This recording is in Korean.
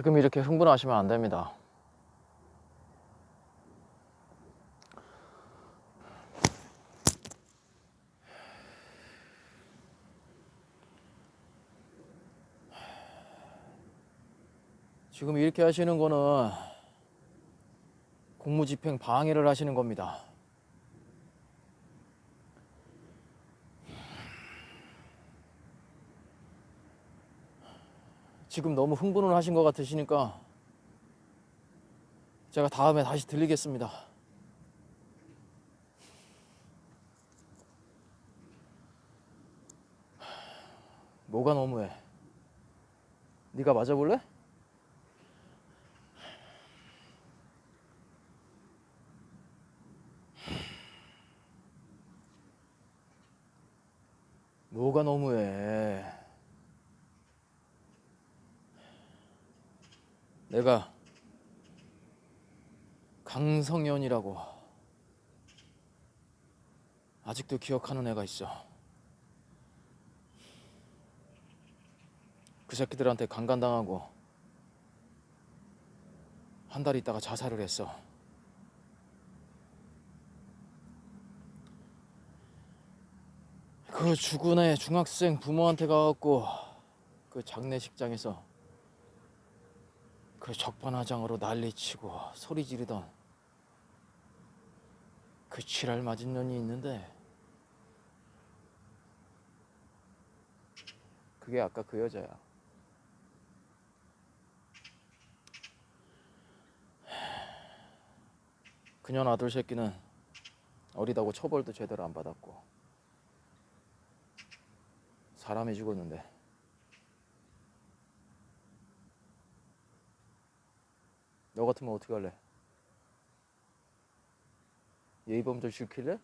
지금 이렇게 흥분하시면 안 됩니다. 지금 이렇게 하시는 거는 공무집행 방해를 하시는 겁니다. 지금 너무 흥분을 하신 것 같으시니까 제가 다음에 다시 들리겠습니다. 뭐가 너무해? 네가 맞아볼래? 뭐가 너무해? 내가 강성현이라고 아직도 기억하는 애가 있어. 그 새끼들한테 강간당하고 한 달 있다가 자살을 했어. 그 죽은 애 중학생 부모한테 가갖고 그 장례식장에서 그 적반하장으로 난리치고 소리 지르던 그 지랄 맞은 년이 있는데 그게 아까 그 여자야. 그년 아들 새끼는 어리다고 처벌도 제대로 안 받았고 사람이 죽었는데 너 같으면 어떻게 할래? 예의범절 시킬래?